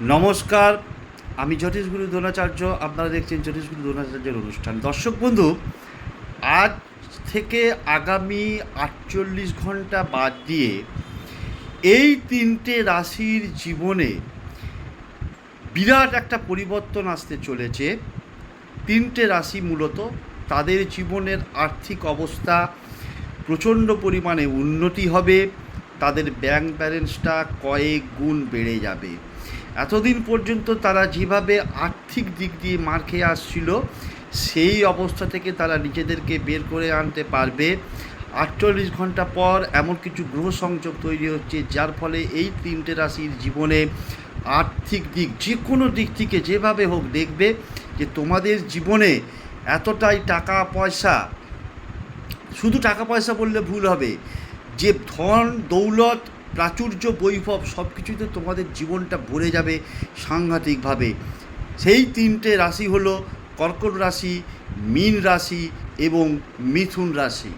নমস্কার, আমি জ্যোতিষগুরু দ্রোণাচার্য, আপনারা দেখছেন জ্যোতিষগুরু দ্রোণাচার্যের অনুষ্ঠান। দর্শক বন্ধু, আজ থেকে আগামী আটচল্লিশ ঘণ্টা বাদ দিয়ে এই তিনটে রাশির জীবনে বিরাট একটা পরিবর্তন আসতে চলেছে। তিনটে রাশি মূলত, তাদের জীবনের আর্থিক অবস্থা প্রচণ্ড পরিমাণে উন্নতি হবে, তাদের ব্যাংক ব্যালেন্সটা কয়েক গুণ বেড়ে যাবে। এতদিন পর্যন্ত তারা যেভাবে আর্থিক দিক দিয়ে মার খেয়ে আসছিল, সেই অবস্থা থেকে তারা নিজেদেরকে বের করে আনতে পারবে। আটচল্লিশ ঘণ্টা পর এমন কিছু গ্রহ সংযোগ তৈরি হচ্ছে, যার ফলে এই তিনটে রাশির জীবনে আর্থিক দিক, যে কোনো দিক থেকে যেভাবে হোক দেখবে যে তোমাদের জীবনে এতটাই টাকা পয়সা, শুধু টাকা পয়সা বললে ভুল হবে, যে ধন, দৌলত প্রাচুর্য বৈভব সব কিছুতে তোমাদের জীবনটা ভরে যাবে সাংঘাতিকভাবে। সেই তিনটে রাশি হলো কর্কট রাশি, মীন রাশি এবং মিথুন রাশি।